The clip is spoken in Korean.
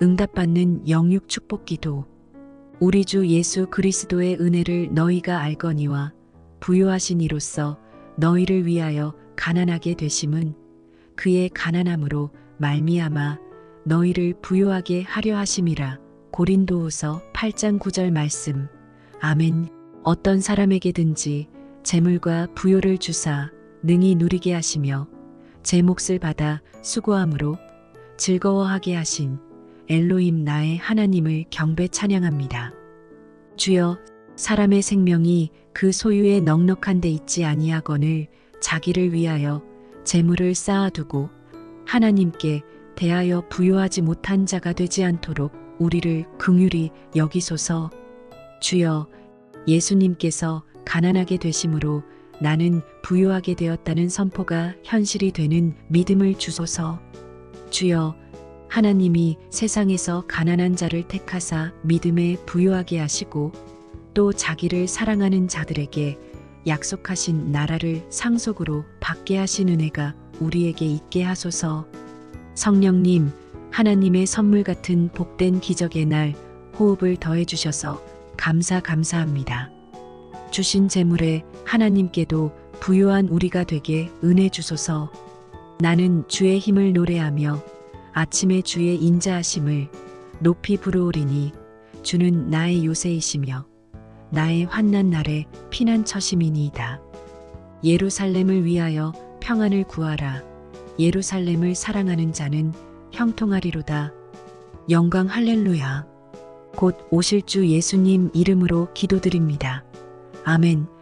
응답받는 영육 축복 기도. 우리 주 예수 그리스도의 은혜를 너희가 알거니와 부요하신 이로써 너희를 위하여 가난하게 되심은 그의 가난함으로 말미암아 너희를 부요하게 하려 하심이라. 고린도후서 8장 9절 말씀. 아멘. 어떤 사람에게든지 재물과 부요를 주사 능히 누리게 하시며 제 몫을 받아 수고함으로 즐거워하게 하신 엘로임 나의 하나님을 경배 찬양합니다. 주여 사람의 생명이 그 소유에 넉넉한 데 있지 아니하거늘 자기를 위하여 재물을 쌓아두고 하나님께 대하여 부요하지 못한 자가 되지 않도록 우리를 긍휼히 여기소서 주여 예수님께서 가난하게 되심으로 나는 부유하게 되었다는 선포가 현실이 되는 믿음을 주소서 주여 하나님이 세상에서 가난한 자를 택하사 믿음에 부유하게 하시고 또 자기를 사랑하는 자들에게 약속하신 나라를 상속으로 받게 하신 은혜가 우리에게 있게 하소서. 성령님, 하나님의 선물 같은 복된 기적의 날 호흡을 더해 주셔서 감사 감사합니다. 주신 재물에 하나님께도 부유한 우리가 되게 은혜 주소서. 나는 주의 힘을 노래하며 아침에 주의 인자하심을 높이 부르오리니 주는 나의 요새이시며 나의 환난 날에 피난처심이니이다. 예루살렘을 위하여 평안을 구하라. 예루살렘을 사랑하는 자는 형통하리로다. 영광 할렐루야. 곧 오실 주 예수님 이름으로 기도드립니다. 아멘.